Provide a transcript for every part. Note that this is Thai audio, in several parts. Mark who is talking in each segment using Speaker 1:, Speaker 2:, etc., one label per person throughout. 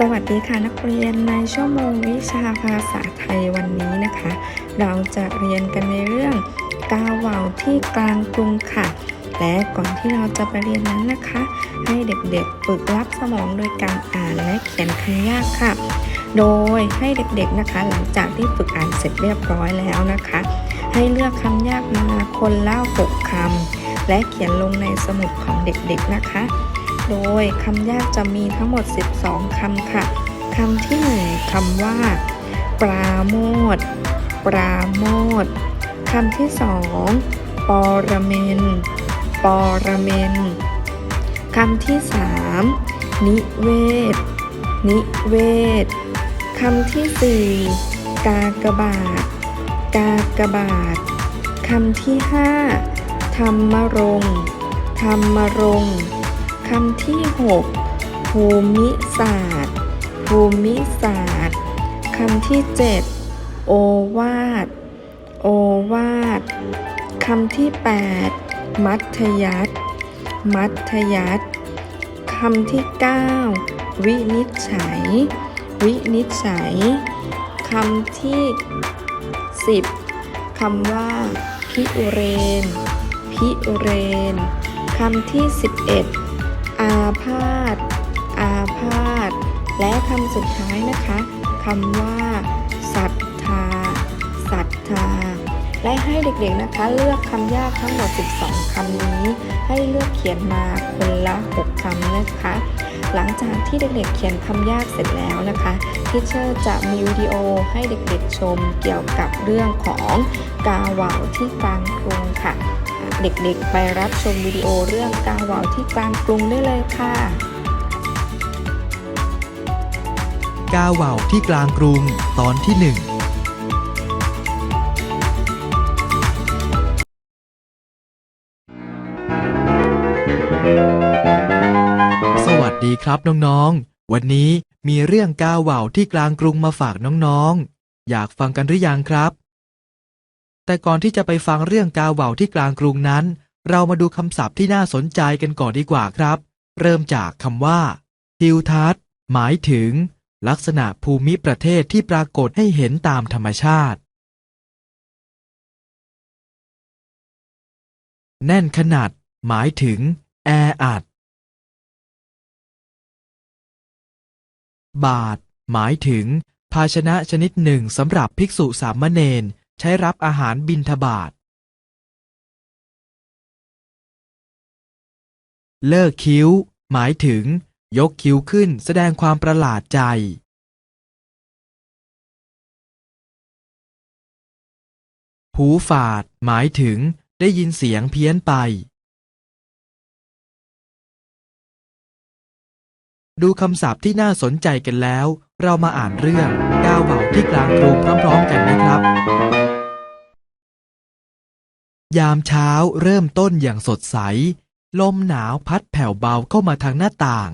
Speaker 1: สวัสดีค่ะนักเรียนในชั่วโมงวิชาภาษาไทยวันนี้นะคะ เราจะเรียนกันในเรื่องกาเหว่าที่กลางกรุงค่ะ และก่อนที่เราจะไปเรียนนั้นนะคะ ให้เด็กๆฝึกรับสมองโดยการอ่านและเขียนคำยากค่ะ โดยให้เด็กๆนะคะ หลังจากที่ฝึกอ่านเสร็จเรียบร้อยแล้วนะคะ ให้เลือกคำยากมาคนละหกคำและเขียนลงในสมุดของเด็กๆนะคะ โดยคำยากจะมีทั้งหมด 12 คำค่ะคำที่1คำว่า ปราโมทปราโมทคำที่2ปรเมนปรเมนคำที่3นิเวศ นิเวศคำที่4กากบาท กากบาทคำที่5ธรรมรงธรรมรงค์ คำที่ 6 ภูมิศาสตร์ ภูมิศาสตร์คำที่ 7 โอวาท โอวาทคำที่ 8 มัธยัติมัธยัติคำที่ 9 วินิจฉัย วินิจฉัยคำที่ 10คำว่า พิเรน พิเรนคำที่ 11 อาพาธ อาพาธ และคำสุดท้ายนะคะคำว่าศรัทธาศรัทธา และให้เด็กๆนะคะ เลือกคำยากทั้งหมด 12 คำนี้ ให้เลือกเขียนมาคนละ 6 คำนะคะ หลังจากที่เด็กๆเขียนคำยากเสร็จแล้วนะคะทิเชอร์จะมีวิดีโอให้เด็กๆชมเกี่ยวกับเรื่องของกาเหว่าที่กลางกรุงค่ะ เด็กๆ ไปรับชมวิดีโอเรื่องกาเหว่าที่กลางกรุงได้เลยค่ะ
Speaker 2: กาเหว่าที่กลางกรุงตอนที่หนึ่งสวัสดีครับน้องๆ วันนี้มีเรื่องกาเหว่าที่กลางกรุงมาฝากน้องๆ อยากฟังกันหรือยังครับ แต่ก่อนที่จะไปฟังเรื่องกาเหว่าที่กลางกรุงนั้น เรามาดูคำศัพท์ที่น่าสนใจกันก่อนดีกว่าครับ เริ่มจากคำว่าทิวทัศน์ หมายถึง ลักษณะภูมิประเทศที่ปรากฏให้เห็นตามธรรมชาติ แน่นขนาด หมายถึง แออัด บาท หมายถึง ภาชนะชนิดหนึ่งสำหรับภิกษุสามเณร ใช้รับอาหารบิณฑบาต เลิกคิ้ว หมายถึง ยกคิ้วขึ้นแสดงความประหลาดใจ หูฝาด หมายถึง ได้ยินเสียงเพี้ยนไป ดูคำศัพท์ที่น่าสนใจกันแล้ว เรามาอ่านเรื่องก้าวเบาที่กลางกรุงพร้อมๆกันนะครับ ยามเช้าเริ่มต้นอย่างสดใส ลมหนาวพัดแผ่วเบาเข้ามาทางหน้าต่าง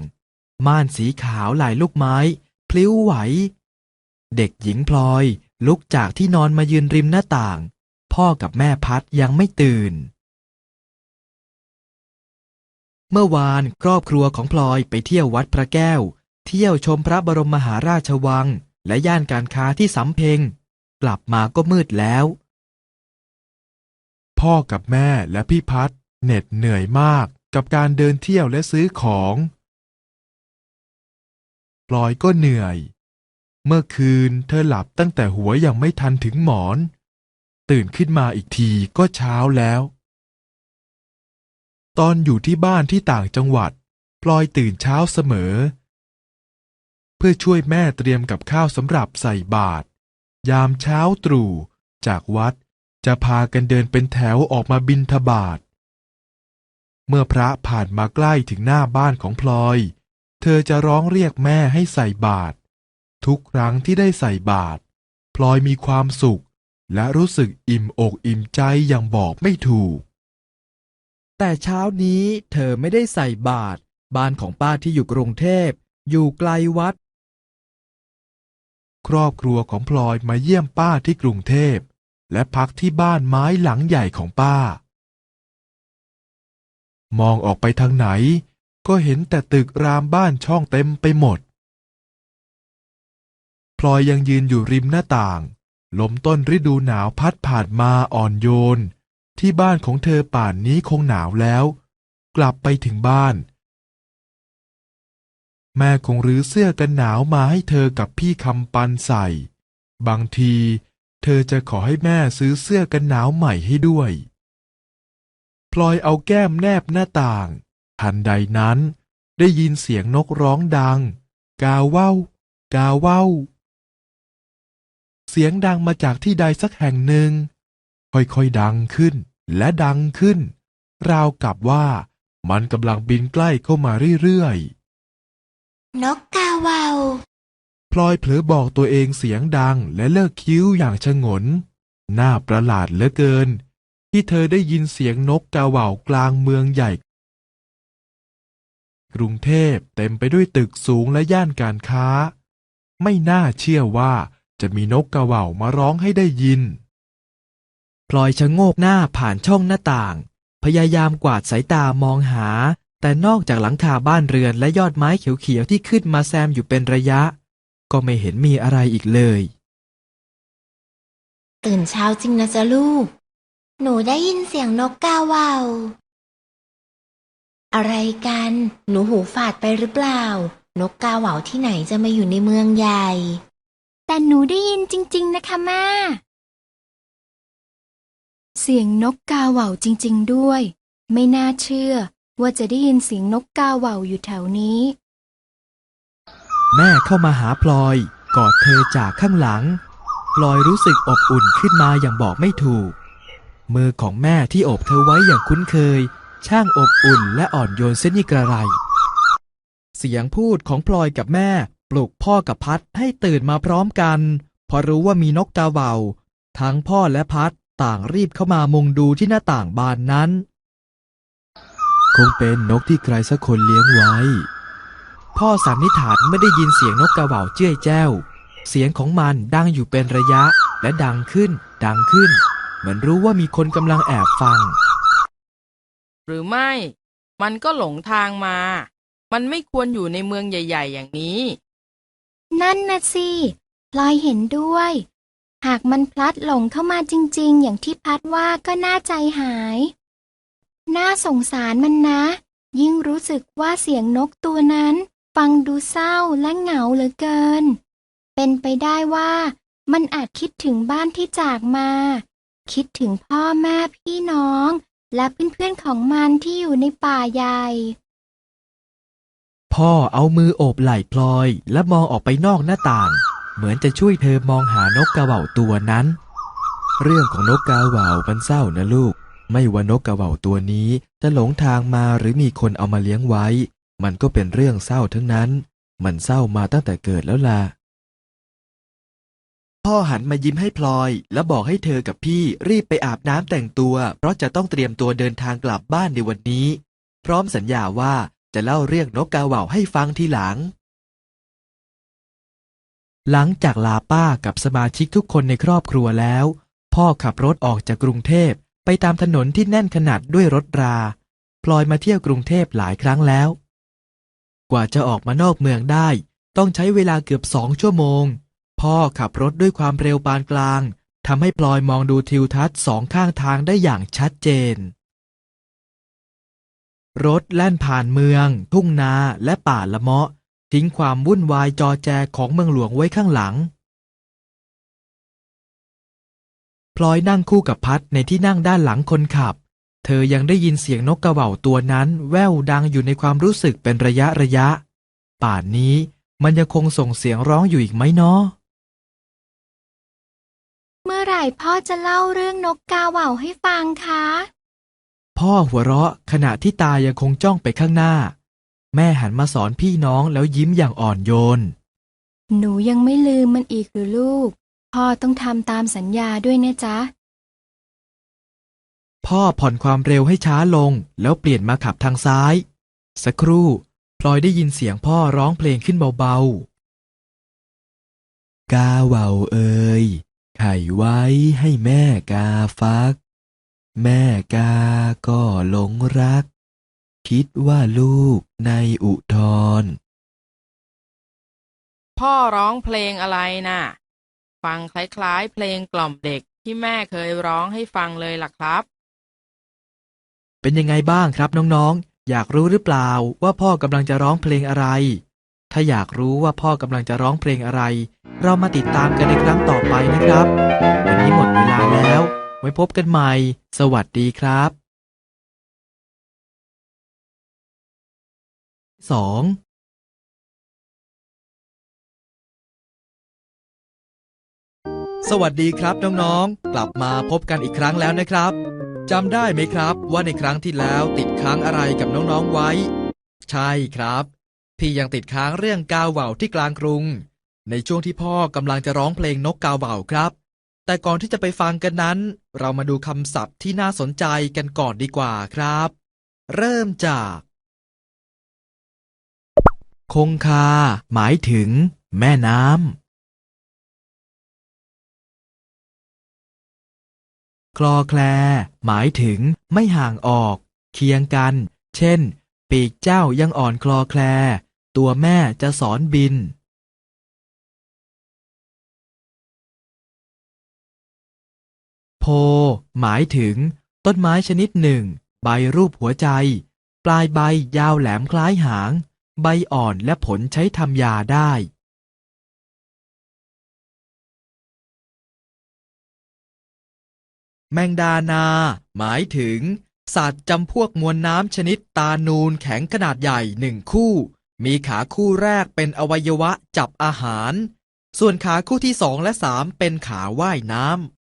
Speaker 2: ม่านสีขาวลายลูกไม้ พลิ้วไหว เด็กหญิงพลอยลุกจากที่นอนมายืนริมหน้าต่าง พ่อกับแม่พัดยังไม่ตื่น เมื่อวานครอบครัวของพลอยไปเที่ยววัดพระแก้ว เที่ยวชมพระบรมมหาราชวัง และย่านการค้าที่สำเพ็ง กลับมาก็มืดแล้ว
Speaker 3: พ่อกับแม่และพี่พัดเหน็ดเหนื่อยมากกับการเดินเที่ยวและซื้อของพลอยก็เหนื่อย เมื่อคืนเธอหลับตั้งแต่หัวยังไม่ทันถึงหมอน ตื่นขึ้นมาอีกทีก็เช้าแล้ว ตอนอยู่ที่บ้านที่ต่างจังหวัดพลอยตื่นเช้าเสมอ เพื่อช่วยแม่เตรียมกับข้าวสำหรับใส่บาตรยามเช้าตรู่จากวัด จะพากันเดินเป็นแถวออกมาบินทบาทเมื่อพระผ่านมาใกล้ถึงหน้าบ้านของพลอย เธอจะร้องเรียกแม่ให้ใส่บาตรทุกครั้งที่ได้ใส่บาตรพลอยมีความสุข และรู้สึกอิ่มอกอิ่มใจอย่างบอกไม่ถูก
Speaker 2: แต่เช้านี้เธอไม่ได้ใส่บาตรบ้านของป้าที่อยู่กรุงเทพ อยู่ไกลวัด
Speaker 3: ครอบครัวของพลอยมาเยี่ยมป้าที่กรุงเทพ และพักที่บ้านไม้หลังใหญ่ของป้า มองออกไปทางไหน ก็เห็นแต่ตึกรามบ้านช่องเต็มไปหมด พลอยยังยืนอยู่ริมหน้าต่าง ลมต้นฤดูหนาวพัดผ่านมาอ่อนโยน ที่บ้านของเธอป่านนี้คงหนาวแล้ว กลับไปถึงบ้าน แม่คงรื้อเสื้อกันหนาวมาให้เธอกับพี่คำปันใส่ บางที เธอจะขอให้แม่ซื้อเสื้อกันหนาวใหม่ให้ด้วย พลอยเอาแก้มแนบหน้าต่าง ทันใดนั้น ได้ยินเสียงนกร้องดัง กาเว้ากาเว้า เสียงดังมาจากที่ใดสักแห่งหนึ่ง ค่อยๆดังขึ้นและดังขึ้น ราวกับว่ามันกำลังบินใกล้เข้ามาเรื่อยๆ
Speaker 4: นกกาวาว
Speaker 3: พลอยเผลอบอกตัวเองเสียงดังและเลิกคิ้วอย่างชงน น่าประหลาดเหลือเกิน ที่เธอได้ยินเสียงนกกาเหว่ากลางเมืองใหญ่ กรุงเทพเต็มไปด้วยตึกสูงและย่านการค้า ไม่น่าเชื่อว่าจะมีนกกาเหว่ามาร้องให้ได้ยิน
Speaker 2: พลอยชะโงกหน้าผ่านช่องหน้าต่าง พยายามกวาดสายตามองหา แต่นอกจากหลังคาบ้านเรือนและยอดไม้เขียวๆที่ขึ้นมาแซมอยู่เป็นระยะ ก็ไม่เห็นมีอะไรอีกเลย
Speaker 4: ตื่นเช้าจริงนะจ๊ะลูก หนูได้ยินเสียงนกกาวาวอะไรกัน หนูหูฝาดไปหรือเปล่า นกกาเหว่าที่ไหนจะมาอยู่ในเมืองใหญ่
Speaker 5: แต่หนูได้ยินจริง ๆ นะคะแม่ เสียงนกกาเหว่าจริง ๆ ด้วย ไม่น่าเชื่อว่าจะได้ยินเสียงนกกาเหว่าอยู่แถวนี้
Speaker 2: แม่เข้ามาหาพลอย กอดเธอจากข้างหลัง พลอยรู้สึกอบอุ่นขึ้นมาอย่างบอกไม่ถูก มือของแม่ที่โอบเธอไว้อย่างคุ้นเคย ช่างอบอุ่นและอ่อนโยนเส้นยิ่งกระไร เสียงพูดของพลอยกับแม่ปลุกพ่อกับพัดให้ตื่นมาพร้อมกัน พอรู้ว่ามีนกกาเหว่าทั้งพ่อและพัดต่างรีบเข้ามามุงดูที่หน้าต่างบานนั้น คงเป็นนกที่ใครสักคนเลี้ยงไว้ พ่อสันนิษฐานไม่ได้ยินเสียงนกกระเหว่าเจ้ยแจ้ว เสียงของมันดังอยู่เป็นระยะและดังขึ้น ดังขึ้น เหมือนรู้ว่ามีคนกำลังแอบฟัง
Speaker 6: หรือไม่ มันก็หลงทางมา มันไม่ควรอยู่ในเมืองใหญ่ ๆ อย่างนี้
Speaker 5: นั่นนะสิพลอยเห็นด้วย หากมันพลัดหลงเข้ามาจริง ๆ อย่างที่พัดว่าก็น่าใจหาย น่าสงสารมันนะ ยิ่งรู้สึกว่าเสียงนกตัวนั้น ฟังดูเศร้าและเหงาเหลือเกิน เป็นไปได้ว่ามันอาจคิดถึงบ้านที่จากมา คิดถึงพ่อแม่พี่น้อง และเพื่อนๆของมันที่อยู่ในป่าใหญ่
Speaker 2: พ่อเอามือโอบไหล่พลอยและมองออกไปนอกหน้าต่าง เหมือนจะช่วยเธอมองหานกกระเหว่าตัวนั้น เรื่องของนกกาเหว่ามันเศร้านะลูก ไม่ว่านกกระเหว่าตัวนี้จะหลงทางมาหรือมีคนเอามาเลี้ยงไว้ มันก็เป็นเรื่องเศร้าทั้งนั้น มันเศร้ามาตั้งแต่เกิดแล้วล่ะ พ่อหันมายิ้มให้พลอย และบอกให้เธอกับพี่รีบไปอาบน้ำแต่งตัว เพราะจะต้องเตรียมตัวเดินทางกลับบ้านในวันนี้ พร้อมสัญญาว่าจะเล่าเรื่องนกกาเหว่าให้ฟังทีหลัง หลังจากลาป้ากับสมาชิกทุกคนในครอบครัวแล้ว พ่อขับรถออกจากกรุงเทพไปตามถนนที่แน่นขนาดด้วยรถรา พลอยมาเที่ยวกรุงเทพหลายครั้งแล้ว กว่าจะออกมานอกเมืองได้ ต้องใช้เวลาเกือบสองชั่วโมง พ่อขับรถด้วยความเร็วปานกลางทำให้พลอยมองดูทิวทัศน์สองข้างทางได้อย่างชัดเจน รถแล่นผ่านเมือง ทุ่งนาและป่าละเมาะ ทิ้งความวุ่นวายจอแจของเมืองหลวงไว้ข้างหลัง พลอยนั่งคู่กับพัดในที่นั่งด้านหลังคนขับ เธอยังได้ยินเสียงนกกระเหว่าตัวนั้นแว่วดังอยู่ในความรู้สึกเป็นระยะระยะ ป่านนี้มันยังคงส่งเสียงร้องอยู่อีกไหมเนาะ
Speaker 5: เมื่อไหร่พ่อจะเล่าเรื่องนกกาเหว่าให้ฟังคะ
Speaker 2: พ่อหัวเราะขณะที่ตายังคงจ้องไปข้างหน้า แม่หันมาสอนพี่น้องแล้วยิ้มอย่างอ่อนโยน
Speaker 5: หนูยังไม่ลืมมันอีกหรือลูก พ่อต้องทำตามสัญญาด้วยนะจ๊ะ
Speaker 2: พ่อผ่อนความเร็วให้ช้าลง แล้วเปลี่ยนมาขับทางซ้าย สักครู่พลอยได้ยินเสียงพ่อร้องเพลงขึ้นเบาๆ กาเว่าเอ่ยไข่ไว้ให้แม่กาฟัก แม่กาก็หลงรัก คิดว่าลูกในอุทธร
Speaker 6: พ่อร้องเพลงอะไรน่ะ ฟังคล้ายๆ เพลงกล่อมเด็กที่แม่เคยร้องให้ฟังเลยล่ะครับ
Speaker 2: เป็นยังไงบ้างครับน้องๆ อยากรู้หรือเปล่าว่าพ่อกำลังจะร้องเพลงอะไร ถ้าอยากรู้ว่าพ่อกำลังจะร้องเพลงอะไร เรามาติดตามกันในครั้งต่อไปนะครับ วันนี้หมดเวลาแล้ว ไว้พบกันใหม่ สวัสดีครับสองสวัสดีครับน้องๆ กลับมาพบกันอีกครั้งแล้วนะครับ จำได้ไหมครับ ว่าในครั้งที่แล้วติดค้างอะไรกับน้องๆไว้ ใช่ครับ พี่ยังติดค้างเรื่องกาวเหว่าที่กลางกรุง ในช่วงที่พ่อกำลังจะร้องเพลงนกกาวเหว่าครับ แต่ก่อนที่จะไปฟังกันนั้น เรามาดูคำศัพท์ที่น่าสนใจกันก่อนดีกว่าครับ เริ่มจาก คงคา หมายถึง แม่น้ำ คลอแคล หมายถึงไม่ห่างออก เคียงกัน เช่น ปีกเจ้ายังอ่อนคลอแคล ตัวแม่จะสอนบิน โพ หมายถึง ต้นไม้ชนิดหนึ่ง ใบรูปหัวใจ ปลายใบยาวแหลมคล้ายหาง ใบอ่อนและผลใช้ทำยาได้ แมงดานา หมายถึง สัตว์จำพวกมวลน้ำชนิดตานูนแข็งขนาดใหญ่หนึ่งคู่ มีขาคู่แรกเป็นอวัยวะจับอาหาร ส่วนขาคู่ที่สองและสามเป็นขาว่ายน้ำ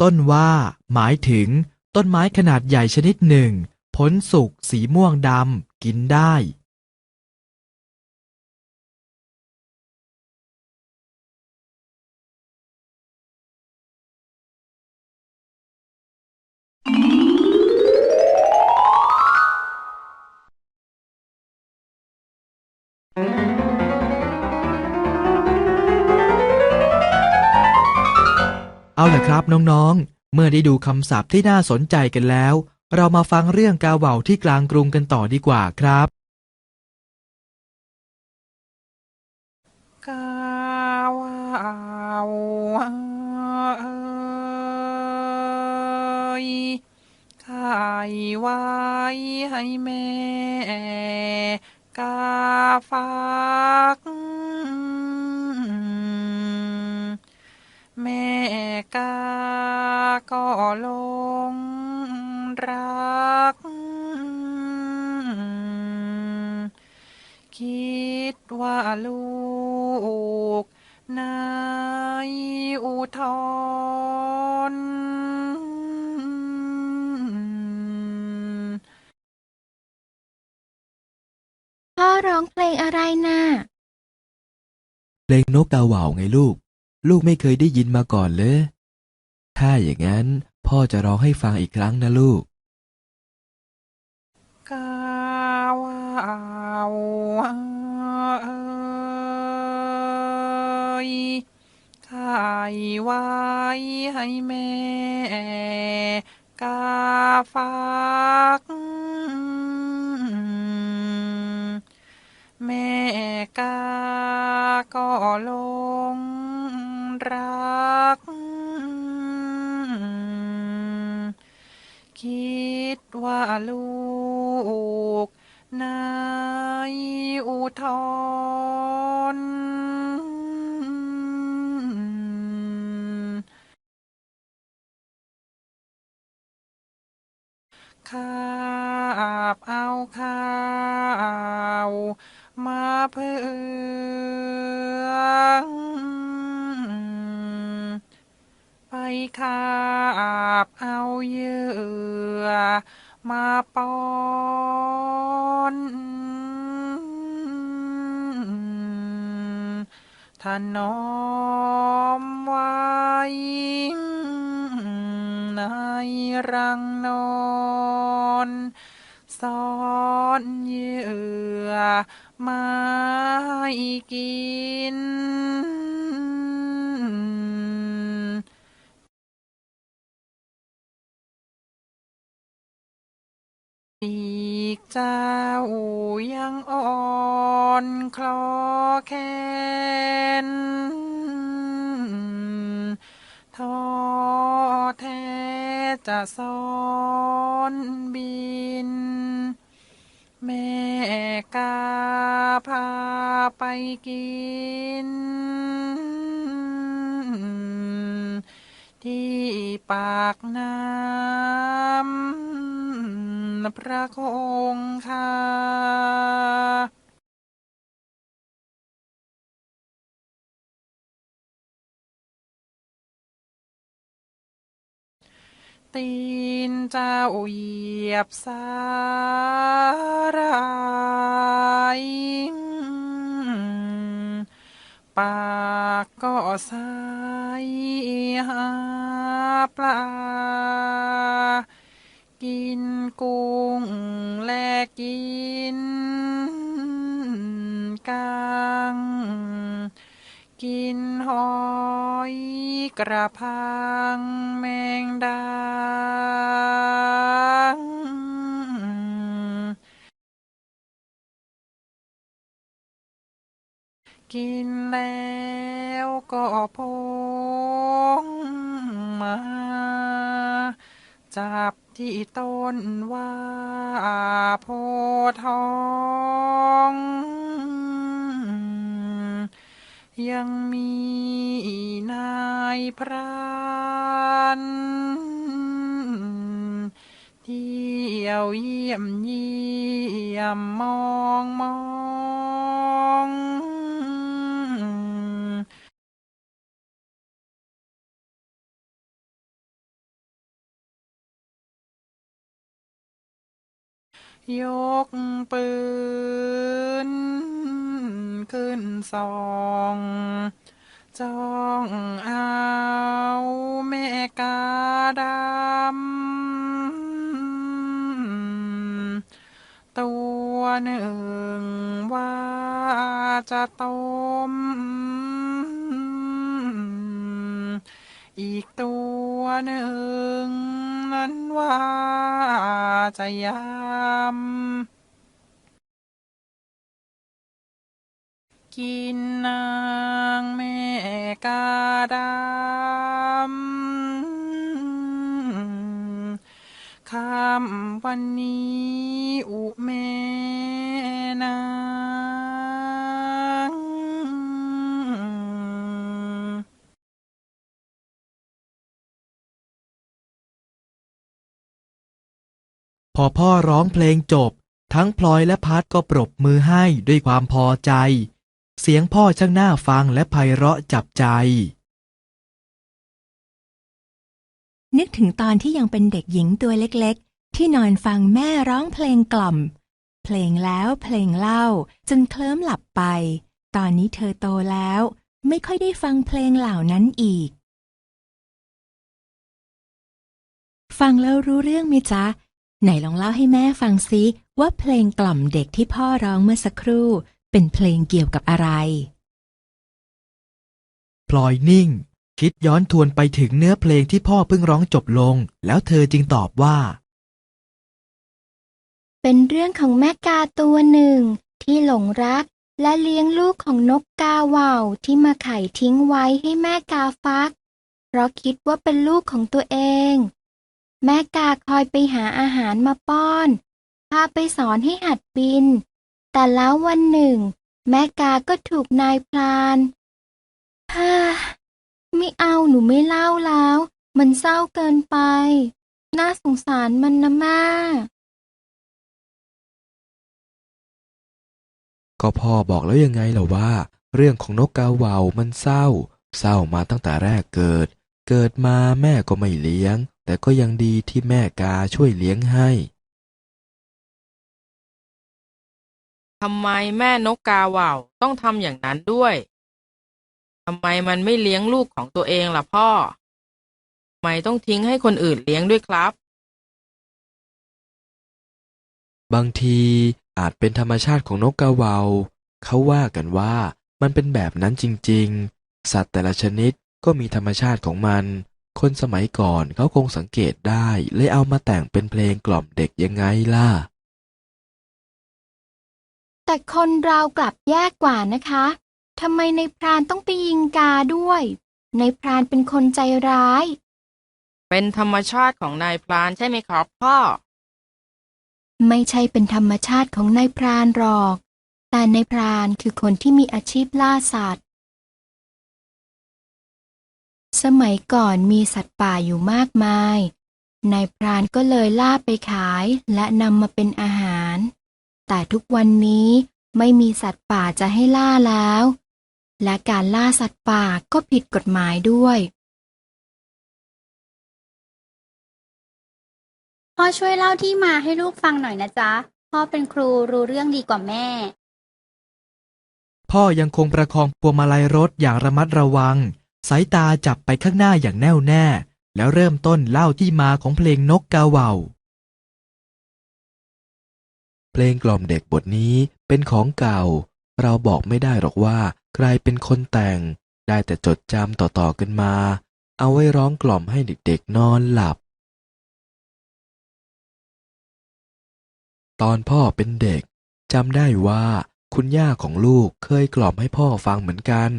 Speaker 2: ต้นว่า หมายถึง ต้นไม้ขนาดใหญ่ชนิดหนึ่ง ผลสุกสีม่วงดำ กินได้ เอาล่ะครับน้องๆ เมื่อได้ดูคำศัพท์ที่น่าสนใจกันแล้ว เรามาฟังเรื่องกาเหว่าที่กลางกรุงกันต่อดีกว่าครับ
Speaker 6: กาวาวเอยไข่ไว้ให้แม่ กาฟัก แม่กาก็ลงรัก คิดว่าลูกนายอุทธร
Speaker 5: พ่อร้องเพลงอะไรน่ะ
Speaker 2: เพลงนกกาเหว่าไงลูก ลูกไม่เคยได้ยินมาก่อนเลย ถ้าอย่างนั้นพ่อจะร้องให้ฟังอีกครั้งนะลูก
Speaker 6: กาวาวเอยไข่ไว้ให้แม่กาฟัก แม่กาก็ลง รัก คิดว่าลูกนายอุทธรคาบเอาข้าวมาเพื่อ ไปคาบเอาเหยื่อมาป้อนถนอมไว้ในรังนอนซ่อนเหยื่อมากิน ปีกเจ้ายังอ่อนคลอแคนท้อแท้จะสอนบิน แม่กาพาไปกิน ที่ปากน้ำ พระคงคาตีนเจ้าเหยียบสารายปากก็ใสหาปลา กินกุ้งและกินกังกินหอยกระพังแมงดากินแล้วก็พงมา จับ ที่ต้นว่าโพทองยังมีนายพรานเที่ยวเยี่ยมเยี่ยมมองมอง ยกปืน ขึ้นสองจ้องเอาแม่กาดำตัวหนึ่งว่าจะต้ม อีกตัวหนึ่ง นั้นว่าจะยำกินนางแม่กาดำคำวันนี้อุแม่
Speaker 2: พอพ่อร้องเพลงจบ ทั้งพลอยและพัดก็ปรบมือให้ด้วยความพอใจ เสียงพ่อช่างน่าฟังและไพเราะจับใจ
Speaker 7: นึกถึงตอนที่ยังเป็นเด็กหญิงตัวเล็กๆ ที่นอนฟังแม่ร้องเพลงกล่อม เพลงแล้วเพลงเล่าจนเคลิ้มหลับไป ตอนนี้เธอโตแล้ว ไม่ค่อยได้ฟังเพลงเหล่านั้นอีก ฟังแล้วรู้เรื่องไหมจ๊ะ ไหนลองเล่าให้แม่ฟังซิว่าเพลงกล่อมเด็กที่พ่อร้องเมื่อสักครู่ เป็นเพลงเกี่ยวกับอะไร
Speaker 2: พลอยนิ่ง คิดย้อนทวนไปถึงเนื้อเพลงที่พ่อเพิ่งร้องจบลง แล้วเธอจึงตอบว่า
Speaker 5: เป็นเรื่องของแม่กาตัวหนึ่ง ที่หลงรัก และเลี้ยงลูกของนกกาเหว่าที่มาไข่ทิ้งไว้ให้แม่กาฟัก เพราะคิดว่าเป็นลูกของตัวเอง แม่กาคอยไปหาอาหารมาป้อน พาไปสอนให้หัดบิน แต่แล้ววันหนึ่ง แม่กาก็ถูกนายพรานฮ่าไม่เอาหนูไม่เล่าแล้ว มันเศร้าเกินไป น่าสงสารมันนะแม่
Speaker 3: ก็พ่อบอกแล้วยังไงล่ะว่า เรื่องของนกกาเหว่ามันเศร้า เศร้ามาตั้งแต่แรกเกิด เกิดมาแม่ก็ไม่เลี้ยง แต่ก็ยังดีที่แม่กาช่วยเลี้ยงให้
Speaker 8: ทำไมแม่นกกาเหว่าต้องทำอย่างนั้นด้วย ทำไมมันไม่เลี้ยงลูกของตัวเองล่ะพ่อ ทำไมต้องทิ้งให้คนอื่นเลี้ยงด้วยครับ
Speaker 3: บางทีอาจเป็นธรรมชาติของนกกาเหว่าเขาว่ากันว่ามันเป็นแบบนั้นจริง ๆ สัตว์แต่ละชนิดก็มีธรรมชาติของมัน คนสมัยก่อนเขาคงสังเกตได้เลยเอามาแต่งเป็นเพลงกล่อมเด็กยังไงล่ะ
Speaker 5: แต่คนเรากลับแย่กว่านะคะทำไมในพรานต้องไปยิงกาด้วย ในพรานเป็นคนใจร้าย
Speaker 8: เป็นธรรมชาติของนายพรานใช่ไหมครับพ่อ
Speaker 5: ไม่ใช่เป็นธรรมชาติของนายพรานหรอก แต่นายพรานคือคนที่มีอาชีพล่าสัตว์ สมัยก่อนมีสัตว์ป่าอยู่มากมาย นายพรานก็เลยล่าไปขายและนำมาเป็นอาหาร แต่ทุกวันนี้ไม่มีสัตว์ป่าจะให้ล่าแล้ว และการล่าสัตว์ป่าก็ผิดกฎหมายด้วย
Speaker 9: พ่อช่วยเล่าที่มาให้ลูกฟังหน่อยนะจ๊ะ พ่อเป็นครูรู้เรื่องดีกว่าแม่
Speaker 2: พ่อยังคงประคองพวงมาลัยรถอย่างระมัดระวัง สายตาจับไปข้างหน้าอย่างแน่วแน่ แล้วเริ่มต้นเล่าที่มาของเพลงนกกาเว่า
Speaker 3: เพลงกล่อมเด็กบทนี้เป็นของเก่า เราบอกไม่ได้หรอกว่าใครเป็นคนแต่ง ได้แต่จดจำต่อๆกันมา เอาไว้ร้องกล่อมให้เด็กๆนอนหลับ ตอนพ่อเป็นเด็กจำได้ว่าคุณย่าของลูกเคยกล่อมให้พ่อฟังเหมือนกัน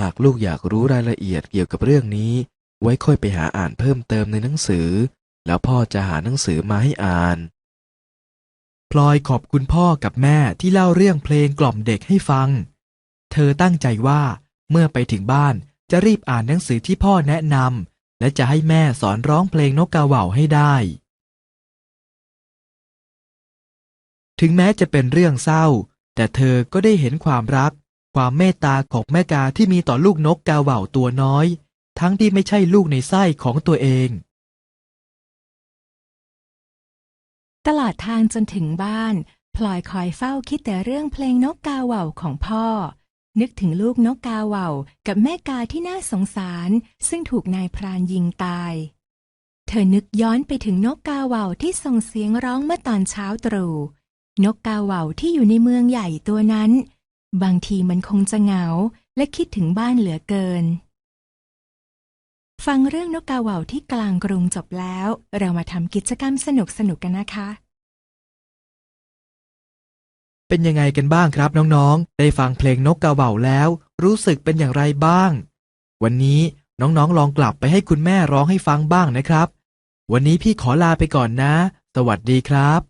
Speaker 3: หากลูกอยากรู้รายละเอียดเกี่ยวกับเรื่องนี้ ไว้ค่อยไปหาอ่านเพิ่มเติมในหนังสือ แล้วพ่อจะหาหนังสือมาให้อ่าน
Speaker 2: พลอยขอบคุณพ่อกับแม่ที่เล่าเรื่องเพลงกล่อมเด็กให้ฟัง เธอตั้งใจว่าเมื่อไปถึงบ้านจะรีบอ่านหนังสือที่พ่อแนะนำและจะให้แม่สอนร้องเพลงนกกาเหว่าให้ได้ ถึงแม้จะเป็นเรื่องเศร้า แต่เธอก็ได้เห็นความรัก ความเมตตาของแม่กาที่มีต่อลูกนกกาเหว่าตัวน้อย ทั้งที่ไม่ใช่ลูกในไส้ของตัวเอง
Speaker 7: ตลอดทางจนถึงบ้าน พลอยคอยเฝ้าคิดแต่เรื่องเพลงนกกาเหว่าของพ่อ นึกถึงลูกนกกาเหว่ากับแม่กาที่น่าสงสาร ซึ่งถูกนายพรานยิงตาย เธอนึกย้อนไปถึงนกกาเหว่าที่ส่งเสียงร้องเมื่อตอนเช้าตรู่นกกาเหว่าที่อยู่ในเมืองใหญ่ตัวนั้น บางทีมันคงจะเหงาและคิดถึงบ้านเหลือเกิน ฟังเรื่องนกกาเหว่าที่กลางกรุงจบแล้ว เรามาทำกิจกรรมสนุกๆกันนะคะ
Speaker 2: เป็นยังไงกันบ้างครับน้องๆ ได้ฟังเพลงนกกาเหว่าแล้ว รู้สึกเป็นอย่างไรบ้าง วันนี้น้องๆ ลองกลับไปให้คุณแม่ร้องให้ฟังบ้างนะครับ วันนี้พี่ขอลาไปก่อนนะ สวัสดีครับ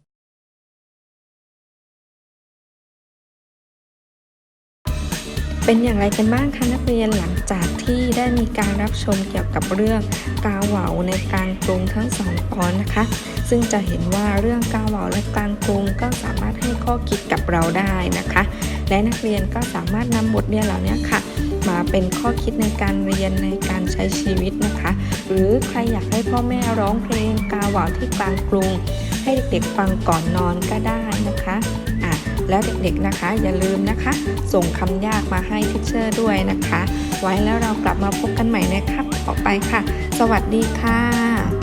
Speaker 1: เป็นอย่างไรกันบ้างคะนักเรียนหลังจากที่ได้มีการรับชมเกี่ยวกับเรื่องกาเหว่าในกลางกรุงทั้งสองตอนนะคะ ซึ่งจะเห็นว่าเรื่องกาเหว่าและกลางกรุงก็สามารถให้ข้อคิดกับเราได้นะคะ และนักเรียนก็สามารถนำบทเรียนเหล่านี้ค่ะ มาเป็นข้อคิดในการเรียนในการใช้ชีวิตนะคะ หรือใครอยากให้พ่อแม่ร้องเพลงกาเหว่าที่กลางกรุง ให้เด็กๆฟังก่อนนอนก็ได้นะคะ แล้วเด็กๆนะคะ อย่าลืมนะคะ ส่งคำยากมาให้ทิชเชอร์ด้วยนะคะ ไว้แล้วเรากลับมาพบกันใหม่ในครับต่อไปค่ะ สวัสดีค่ะ